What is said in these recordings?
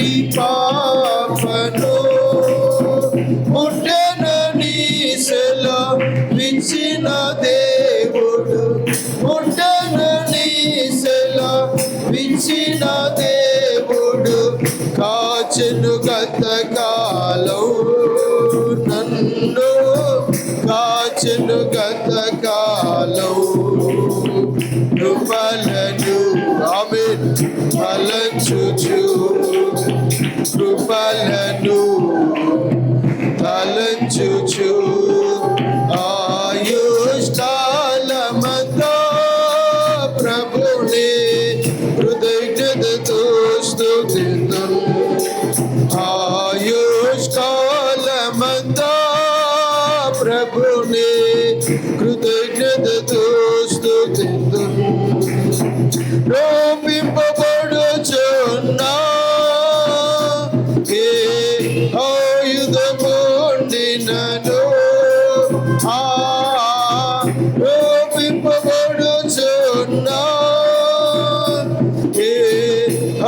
కంటి పాపను ముట్టనని సెలవించిన దేవుడు. ముట్టనని సెలవించిన దేవుడు కాచెను గత కాలం నన్ను కాచెను గత కాలం కృపలను ఆమె ఫలంచుచు కృపలను తలంచుచు ఆయుష్కాలమంతా ప్రభుని హృదయతో స్తుతిద్దును ఆయుష్కాలమంతా ప్రభుని కృతజ్ఞతతో స్తుతిద్దును రోపింపబడుచున్నా ఆయుధముండినను. ఆ రోపింపబడుచున్నా ఏ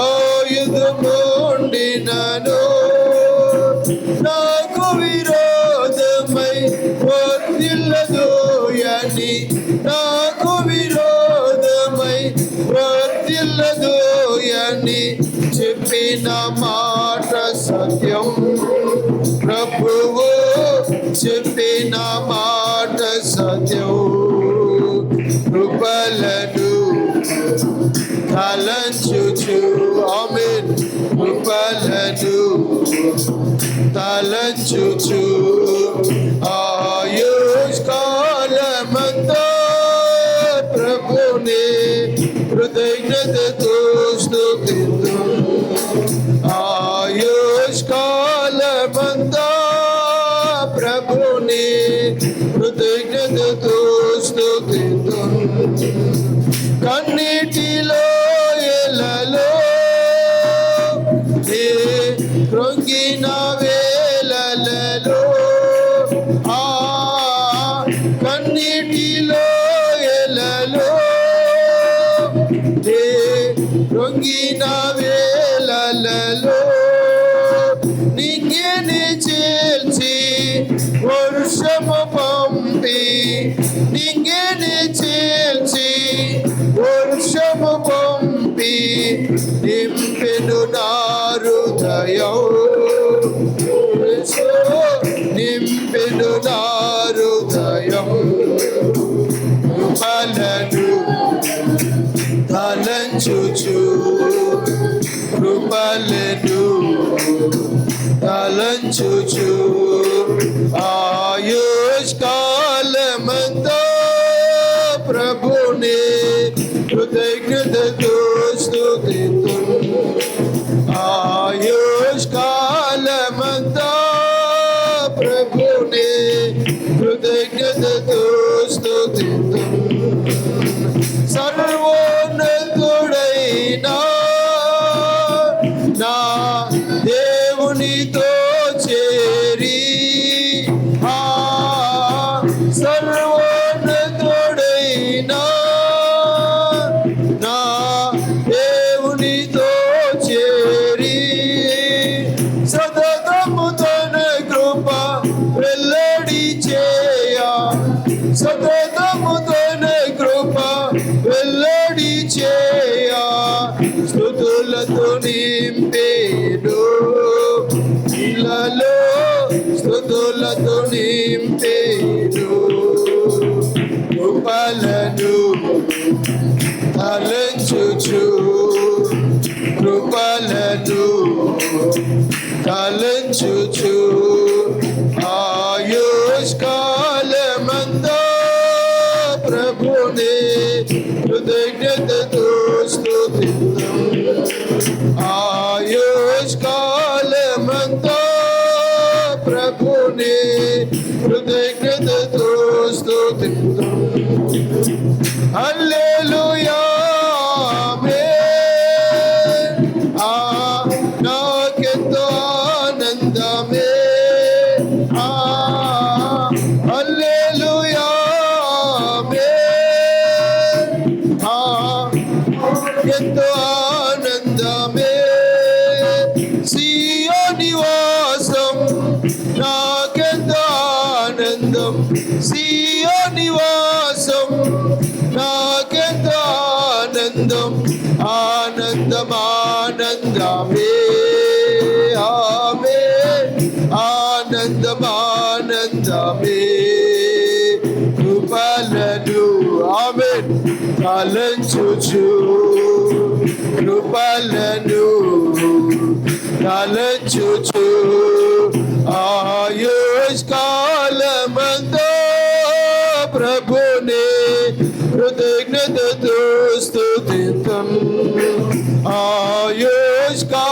ఆయుధముండినను. నాకు విరోధమై వర్తిల్లదు అని నాకు విరోధమై వర్తిల్లదు అని చెప్పిన మాట సత్యం. తలంచుచు ఆమెన్ కృపలను తలంచుచు ఆయుష్కాలమంతా ప్రభుని కృతజ్ఞతతో స్తుతిద్దు వేలలో ఆ కన్నీటిలో ఎలలో. ఏ కృంగిన వేలలో నింగిని చేల్చి వర్షము పంపి. నింగిని చేల్చి వర్షము పంపి. నింపెను నారుదయం తలంచుచు కృపలను తలంచుచు ఆయుష్కాలమంతా ప్రభుని కృతజ్ఞతతో స్తుతితు ఆయుష్కాలమంతా ప్రభుని కృతజ్ఞతతో స్తుతితు tempero y la luz todo la tempero o para no talento you. ఎంతో ఆనందమే. సియో నివాసం నాకెంతో ఆనందం. సియో ఆనందం ఆనందం ఆనందమే ఆమె ఆనందం ఆనందమే కృపలను ఆమె తలంచుచు కృపలను తలంచుచు ఆయుష్ కృతజ్ఞతతో ఆయుష్కా